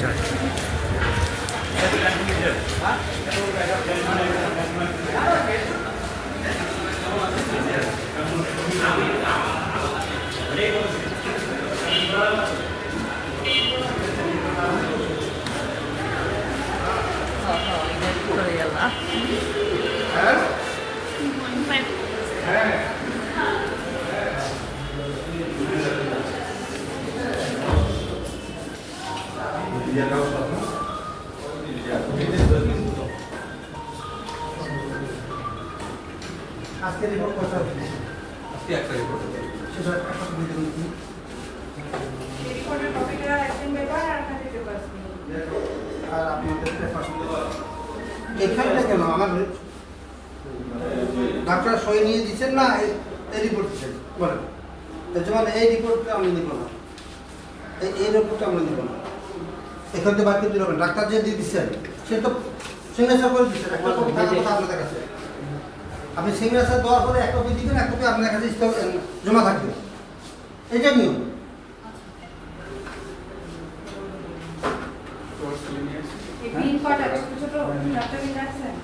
Trời. আজকে রিপোর্ট কথা আজকে একটা রিপোর্ট সেটা একটা দিতে বলছি রিপোর্টের কপিটা একজন পেপার আর একটা পেপার আর আপনাদের পেপার এখানটা কেন? আমার ডাক্তার সই নিয়ে দিচ্ছেন না এই- এই রিপোর্ট দিচ্ছেন? বলেন। যেমন এই রিপোর্টটা আমি নিব না। এই এই রিপোর্টটা আমরা নিব না। এখান থেকে বাকি দিল ডাক্তার যে দিয়ে দিচ্ছেন সে তো সিগনেচার করে দিচ্ছেন একটা কথা আপনাদের কাছে। আপনি সিগনেচার দেওয়ার পরে এক কপি দিবেন এক কপি আপনার কাছে জমা থাকবে। এটা নিয়ম। ছোট ছোট চারটা দিন রাখছেন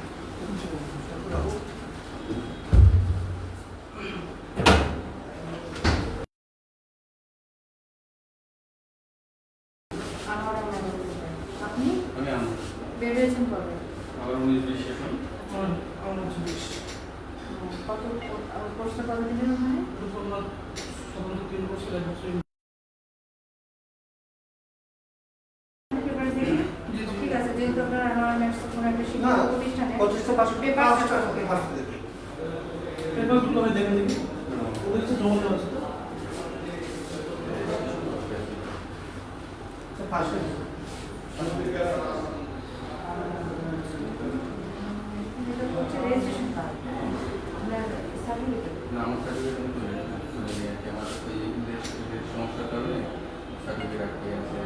আমার আমার আপনি আমি আমার বের হয়েছেন কবে আবার উনিশ বিশ এখন কত কোর্সটা কত দিনের ওখানে পেপার দেখি যেহেতু আপনার কোনো একটা শিক্ষা প্রতিষ্ঠানে পঁচিশটা পাঁচশো পেপার পাঁচশো পেপারগুলো আমি দেখে দেখি? ওদের কাছে জমা দেওয়া আছে? পাঁচশো রেজিস্ট্রেশন কার্ড আপনার সার্টিফিকেট না আমার সার্টিফিকেট আমার ওই সমস্যার কারণে সার্টিফিকেট আটকে আছে।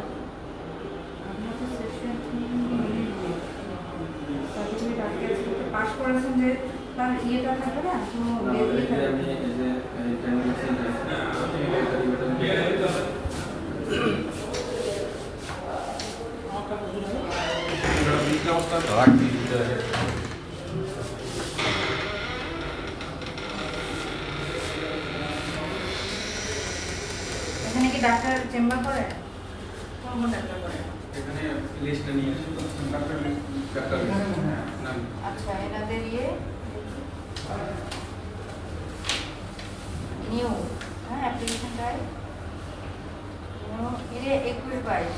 আপনার তো সেকশন সার্টিফিকেট আটকে আছে পাস করেছেন যে তার ইয়েটা থাকবে না কোনো ইয়ে। এখানে কি ডাক্তার চেম্বার করে? কোন কোন ডাক্তার করে। এখানে লিস্টটা নিয়ে আসি তো ডাক্তার লিস্ট ডাক্তার আচ্ছা এনাদের ইয়ে? নিউ। হ্যাঁ অ্যাপ্লিকেশন টাইপ একুশ বাইশ।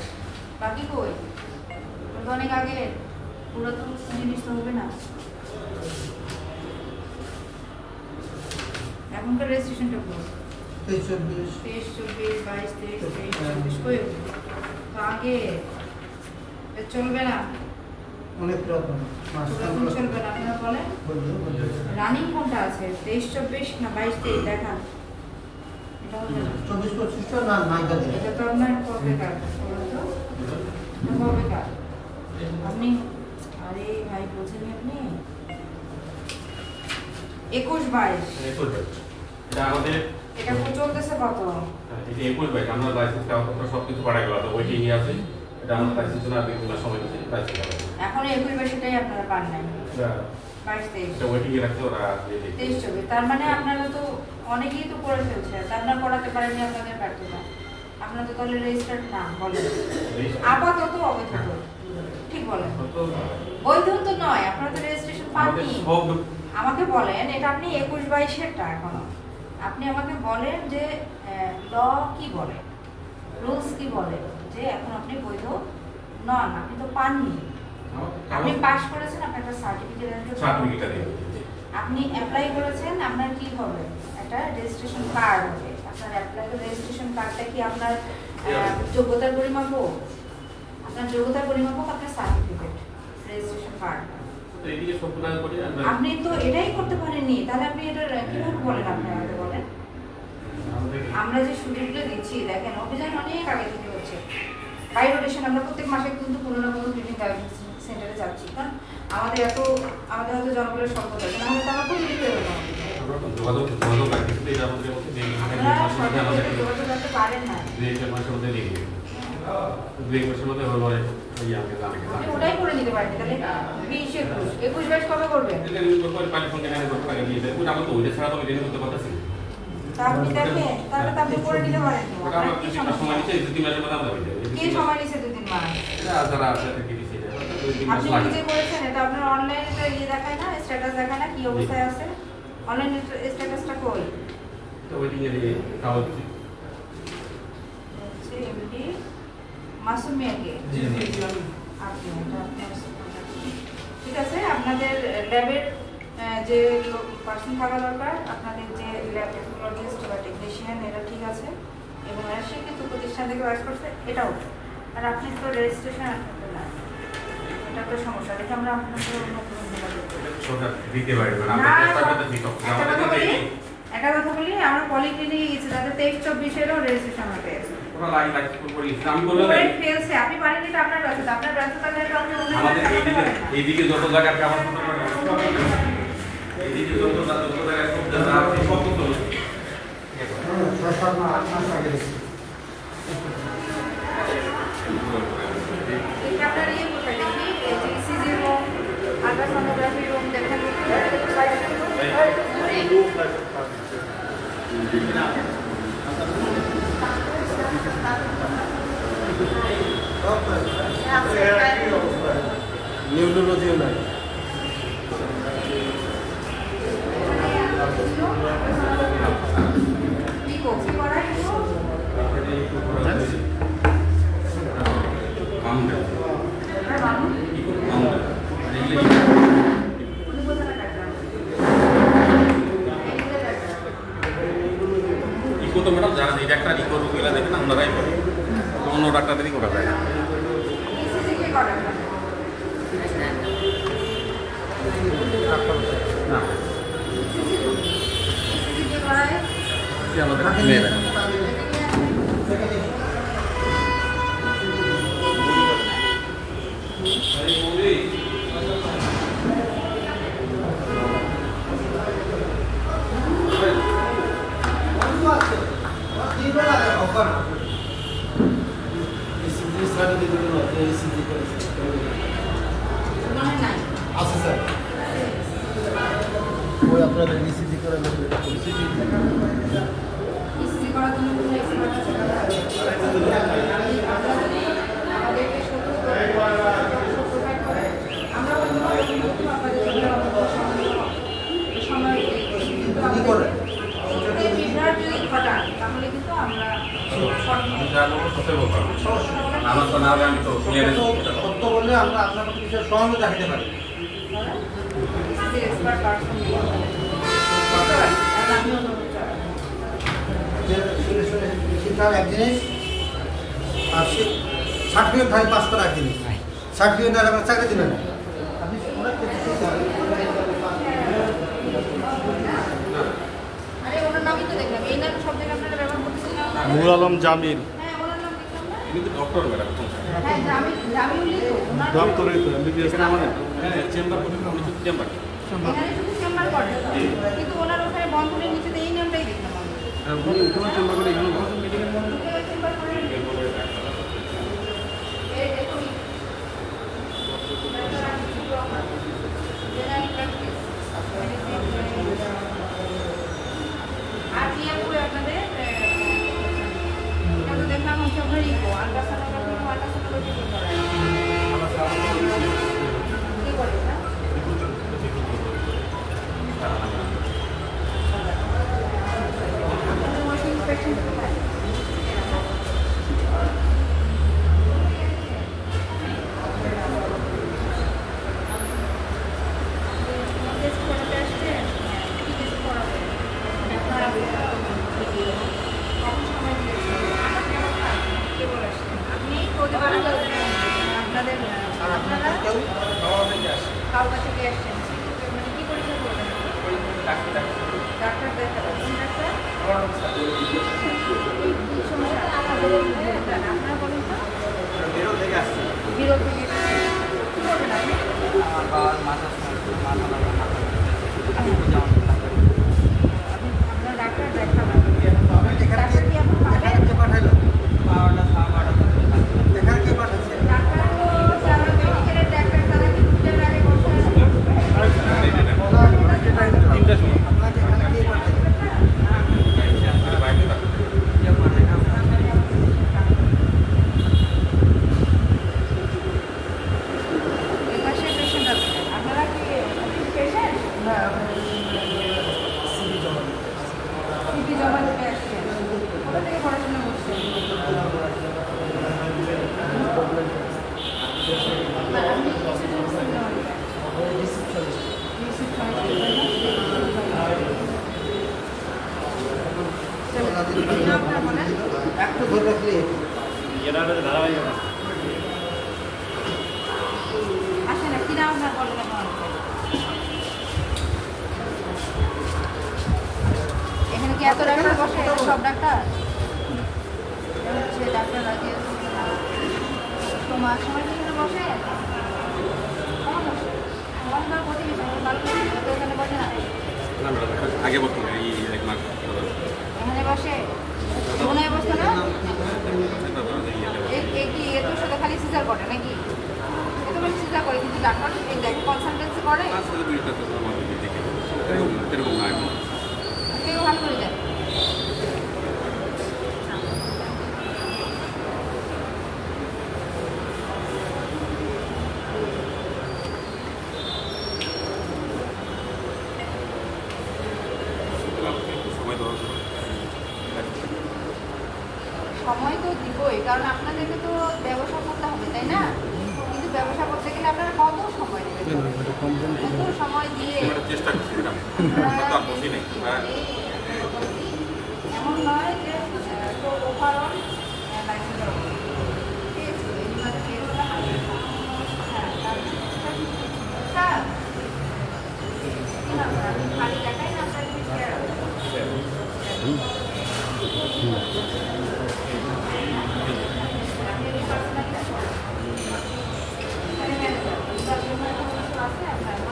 বাকি কই? অনেক আগে পুরাতন জিনিস তো হবে না। এখনকার রেজিস্ট্রেশনটা কই? তেইশ চব্বিশ। তেইশ চব্বিশ বাইশ তেইশ তেইশ চব্বিশ। কই? তো আগে। চলবে না। অনেক রকম পুরাতন চলবে বলেন? রানিং কোনটা আছে? তেইশ চব্বিশ না বাইশ তেইশ? দেখান। চব্বিশ পঁচিশটা না নাইকা এটা তো আপনার তো। এটা আপনি আরে ভাই বোঝেনি আপনি? একুশ বাইশ। একুশ বাইশ। এটা আমাদের এটা চলতেছে কত? এটা একুশ বাইশ। আমরা লাইসেন্স কাগজপত্র সব কিছু পাঠাই গেল। তো ওইটিং আছে। এটা আমরা লাইসেন্স সময় দিচ্ছি। লাইসেন্স এখন একুশ বাইশটাই আপনারা পান নাই। বাইশ তেইশ। তেইশ চব্বিশ। তার মানে আপনারা তো অনেকেই তো করে ফেলছে। আপনারা করাতে পারেননি আপনাদের ব্যর্থতা। আপনারা তো তাহলে রেজিস্টার্ড না বলেন। আপাতত অবৈধ। ঠিক বলেন। বৈধ তো নয় আপনারা তো রেজিস্ট্রেশন পাননি। আমাকে বলেন এটা আপনি একুশ বাইশেরটা এখনও। আপনি আমাকে বলেন যে ল কি বলে? রুলস কি বলে? যে এখন আপনি বৈধ নন আপনি তো পাননি। আপনি পাস করেছেন আপনার একটা সার্টিফিকেট সার্টিফিকেটটা দিয়ে আপনি অ্যাপ্লাই করেছেন আপনার কি হবে? একটা রেজিস্ট্রেশন কার্ড হবে। আপনার অ্যাপ্লাই রেজিস্ট্রেশন কার্ডটা কি আপনার যোগ্যতার পরিমাপক? আপনার যোগ্যতার পরিমাপক আপনার সার্টিফিকেট রেজিস্ট্রেশন কার্ড করি আপনি তো এটাই করতে পারেননি। তাহলে আপনি এটা কীভাবে বলেন আপনি আমাকে বলেন? আমরা যে সুযোগটা দিচ্ছি দেখেন অভিযান অনেক আগে থেকে হচ্ছে। বাই রোটেশন আমরা প্রত্যেক মাসে কিন্তু কোনো না কোনো ডায়াগনোসিস সেন্টারে যাচ্ছি কারণ আমাদের এত আমাদের হয়তো জনবলের সম্পদ আছে নাহলে তো আমরা খুব না। ওটাই করে নিতে পারেন তাহলে বিশ একুশ বাইশ কবে না। আপনি দেখেন তাহলে তো আপনি করে নিতে পারেন। তো। ওটা আপনার আমার কি সময় নিচ্ছে দু তিন মাসের মধ্যে আমরা সময় নিচ্ছে দু তিন মাস? যারা আছে আপনি নিজে করেছেন এটা আপনার অনলাইনে ইয়ে দেখায় না স্ট্যাটাস দেখায় না কি অবস্থায় আছে? অনলাইন স্ট্যাটাসটা কই? তো ওয়েটিং এর কাগজ এমডি মাসুম জি জি জি। আপনি ঠিক আছে আপনাদের ল্যাবের যে পার্সন থাকা দরকার আপনাদের যে ল্যাব টেকনোলজিস্ট বা টেকনিশিয়ান এরা ঠিক আছে এবং এরা শিক্ষিত প্রতিষ্ঠান থেকে কাজ করছে এটাও। আর আপনি তো রেজিস্ট্রেশন এটা একটা সমস্যা। দেখে আমরা আপনাকে অন্য কোনো যোগাযোগ দিতে পারি না আমরা চেষ্টা করতেছি তো আমাদের কথা একটা কথা বলি আমরা পলিক্লিনিকে গেছি তাদের তেইশ চব্বিশেরও রেজিস্ট্রেশন এটা তো এইদিকে যত জায়গার এইদিকে যত যত জায়গায় সব জায়গা আলট্রাসোনোগ্রাফি রুম দেখেন নিউরোলজিও নাই কি করছি করাই মামুন আপনার মানুষ মামুন এগুলো উনি কোথায় ডাক্তার এদিকে ডাক্তার ইকো তো ম্যাডাম যারা এই ডাক্তার ইকো রোগীরা দেখে না ওনারাই করে অন্য ডাক্তারদেরই করা যায় না ইসিজি কে করে আপনার না। আমাদের? মেয়েরা। আপনাদের ইসিজি করে ইসিজি করার জন্য কোনো এক্সপার্ট। আমরা আমার তো আমি সত্য বললে আমরা আপনার বিষয়ে সহানুভূতি দেখাতে পারি। এক জিনিস আর সার্টিফিকেট ভাই পাস করা এক জিনিস। সার্টিফিকেট না আপনার চাকরি দেবেন আপনি অনেক কিছু শিখতে হবে। আরে ওনার নামই তো দেখলাম। এই নাম সব জায়গায় আপনারা ব্যবহার করতেছেন না নূর আলম জামিল। হ্যাঁ ওনার নাম দেখলাম না? কিন্তু ডক্টর ম্যাডাম হ্যাঁ তো। এমবিবিএস না মানে হ্যাঁ চেম্বার পর্যন্ত চেম্বার কিন্তু ওনার বন্ধনের নিচে এই নামটাই দেখলাম আমি একটু ধরে রাখলে এখানে কি এত ডাক্তার বসে সব ডাক্তার হচ্ছে ডাক্তার আগে তোমার সবাই বসে আগে বসে এই এক মাস। বসে? মনে বসতো না? এ- কি এ তো শুধু খালি সিজার করে নাকি? এ তো খালি সিজার করে কিন্তু ডাক্তার কনসালটেন্সি করে। কেউ ভালো করে যায় সময় দেওয়া সময় তো দিবই কারণ আপনাদেরকে তো ব্যবসা করতে হবে তাই না কিন্তু ব্যবসা করতে গেলে আপনারা কত সময় দেবেন কত সময় দিয়ে এবারে চেষ্টা করছি ম্যাডাম। তো আর বসি নাই। হ্যাঁ। Yeah.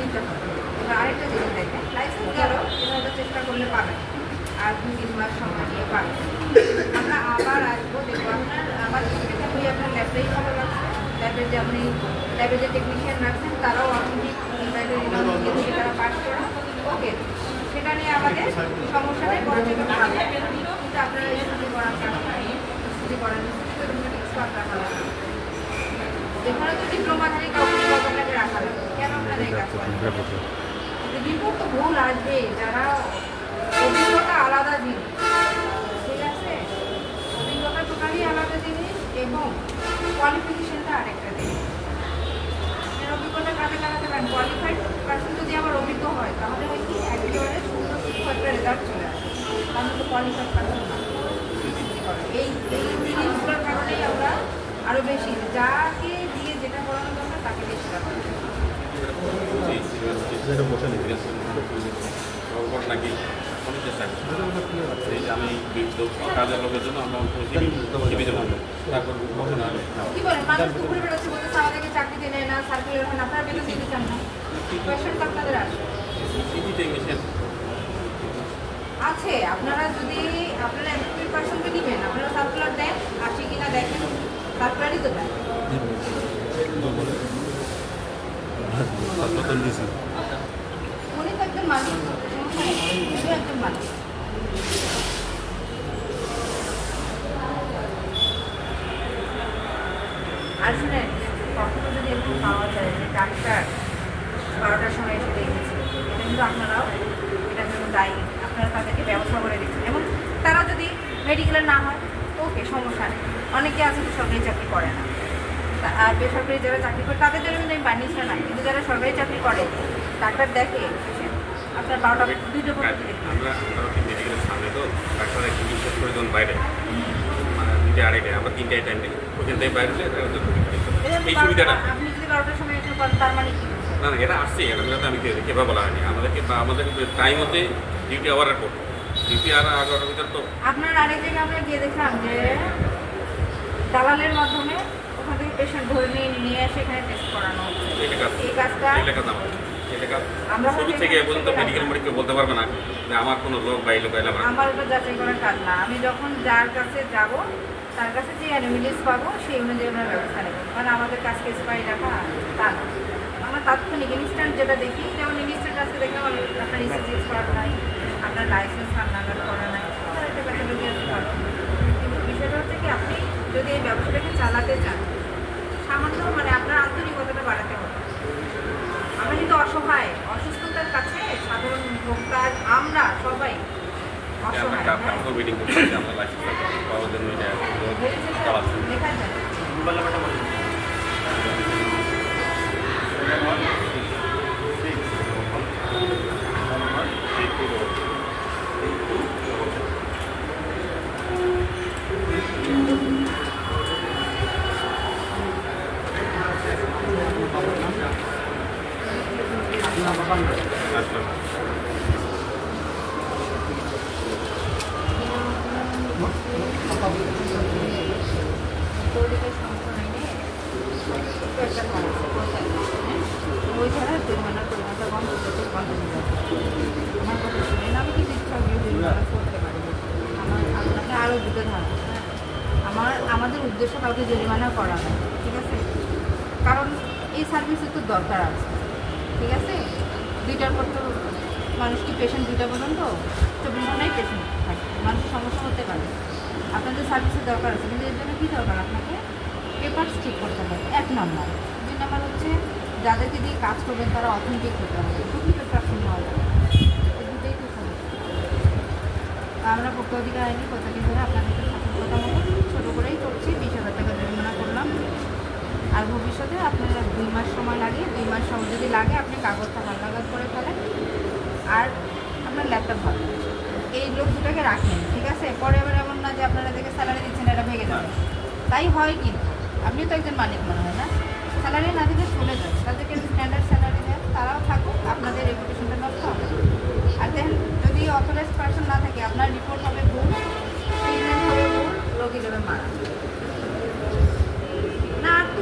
নিতে হবে। এবার আরেকটা জিনিস দেখেন লাইসেন্স গেল, এভাবে চেষ্টা করলে পাবেন। আর দুই তিন মাস সময় নিয়ে পাবেন। আমরা আবার আসব, দেখব আপনার, আমার আপনার ল্যাবটাই ভালো লাগছে ল্যাবের যে আপনি ল্যাবের যে টেকনিশিয়ান রাখছেন, তারাও ইয়ে থেকে তারা পাস ওকে সেটা নিয়ে আমাদের সমস্যা নেই বড় যেটা ভালো কিন্তু আপনারা ছুটি করার ছুটি করার এখানে তো ডিপ্লোমাধারী কাউকে রাখা কেন আপনারা কাজ করেন রিপোর্ট তো ভুল আসবে যারা অভিজ্ঞতা আলাদা জিনিস ঠিক আছে অভিজ্ঞতা টোটালি আলাদা জিনিস এবং কোয়ালিফিকেশনটা আরেকটা জিনিস এর অভিজ্ঞতা কাজে লাগাতে পারেন কোয়ালিফাইড পার্সন যদি আমার অভিজ্ঞ হয় তাহলে ওই কি একেবারে সুন্দর কিছু একটা রেজাল্ট চলে আসে তাহলে তো কোয়ালিফাইড পার্সন না এই এই জিনিসগুলোর কারণেই আমরা আরও বেশি যাকে দিয়ে যেটা করানো দরকার তাকে বেশি দেওয়া নাকি অনেক চেষ্টা করছি এই যে আমি কাজের লোকের জন্য আমরা টিভি দেবো তারপর কখন আর কি বলেন মানুষ তো ঘুরে বেড়াচ্ছে বলতে আমাদেরকে চাকরিতে নেয় না সার্কুলার হয় না আপনারা বেতন দিতে চান না। কোয়েশন তো আপনাদের আসে। সিটি টেকনিশিয়ান আছে আপনারা যদি আপনারা এমপি পার্সনকে নেবেন আপনারা সার্কুলার দেন আসে কিনা দেখেন সার্কুলারই তো দেন উনি তো একজন মানুষ একজন মানুষ। শুনেন কখনো যদি এরকম পাওয়া যায় যে ডাক্তার বারোটার সময় এসে দেখেছে এটা কিন্তু আপনারাও এটার জন্য দায়ী। আপনারা তাদেরকে ব্যবস্থা করে দিচ্ছেন। এবং তারা যদি মেডিকেলের না হয় ওকে সমস্যা নেই। অনেকে আছে যে সরকারি চাকরি করে না। আর বেসরকারি যারা চাকরি করে তাদের জন্য কিন্তু আমি বানিয়েছিলাম না কিন্তু যারা সরকারি চাকরি করে ডাক্তার দেখে আপনার বারোটা দুইটা পর্যন্ত আমরা মেডিকেলের সামনে তো ডাক্তার একটু বিশেষ করে বাইরে মানে দুইটা আড়াইটায় আমরা তিনটায় টাইম দিই থেকে বাইরে হলে এই সুবিধাটা। মানে না না এটা আসছে আমি কেভাবে বলা হয়নি। আমাদেরকে আমাদের টাইম হতে ডিউটি আওয়ার করব ডিউটি আর ভিতরে তো আপনার আরেক জায়গায় আমরা গিয়ে দেখলাম যে দালালের মাধ্যমে ওখান থেকে পেশেন্ট ধরে নিয়ে নিয়ে এসে এখানে টেস্ট করানো এই কাজটা আমার। এটা কাজ আমরা শুরু থেকে পর্যন্ত মেডিকেল মেডিকেল বলতে পারবে না। যে আমার কোনো লোক বা এই লোক আমার যাচাই করার কাজ না। আমি যখন যার কাছে যাব তার কাছে যে অ্যানুমিলিস পাবো সেই অনুযায়ী আমরা ব্যবস্থা নেব। কারণ আমাদের কাজকে স্পাই রাখা তা না আমরা তাৎক্ষণিক ইনস্ট্যান্ট যেটা দেখি যেমন ইনস্ট্যান্ট আজকে দেখলাম আমি আপনার ইসিজিএস করা নাই আপনার লাইসেন্স রান্নাঘাট করা নাই। আসতে কিন্তু বিষয়টা হচ্ছে কি আপনি যদি এই ব্যবসাটাকে চালাতে চান সামান্য মানে আপনার আন্তরিকতাটা বাড়াতে হবে। আমরা কিন্তু অসহায় অসুস্থতার কাছে সাধারণ ভোক্তা আমরা সবাই অসহায়। ওই ধারার জরিমানার পরিমাণটা কম করতে হবে। আমার কথা শুনেন আমি কিন্তু ইচ্ছা গিয়ে জরিমানা করতে পারি আমার আপনাকে আরও দুটো ধারা হ্যাঁ? আমার আমাদের উদ্দেশ্য কাউকে জরিমানা করা ঠিক আছে কারণ এই সার্ভিসের তো দরকার আছে, ঠিক আছে দুইটার পর তো মানুষ কি পেশেন্ট দুইটা পর্যন্ত? চব্বিশ ঘন্টায় পেশেন্ট থাকে। মানুষের সমস্যা হতে পারে। আপনাদের সার্ভিসের দরকার আছে। কিন্তু এর জন্য কী দরকার? আপনাকে পেপারস ঠিক করতে হবে। এক নম্বর দুই নম্বর হচ্ছে, যাদেরকে দিয়ে কাজ করবেন, তারা অথেন্টিক হতে হবে। ডুপ্লিকেট প্রার্থনা হওয়া যাবে। দুটোই তো সমস্যা। আমরা ভোক্তা অধিকার আইনি কতদিন ধরে আপনাদের সতর্কতা মতো ছোটো করেই করছি। বিশ হাজার টাকা জরিমানা আর ভবিষ্যতে আপনারা দুই মাস সময় লাগে, দুই মাস সময় যদি লাগে, আপনি কাগজটা হালনাগাদ করে ফেলেন। আর আপনার ল্যাপটপ ভালো। এই লোক দুটাকে রাখেন, ঠিক আছে? পরে এবার এমন না যে আপনারা দেখে স্যালারি দিচ্ছেন, এটা ভেঙে যাবে। তাই হয় কিন্তু আপনি তো একজন মালিক মনে হয় না? স্যালারি না দিলে চলে যাবে তাদেরকে স্ট্যান্ডার্ড স্যালারি দেন, তারাও থাকুক, আপনাদের রেপুটেশনটা নষ্ট হবে। আর দেন যদি অথরাইজ পার্সন না থাকে, আপনার রিপোর্ট হবে ভুল ট্রিটমেন্ট হবে ভুল রোগী যাবে মারা।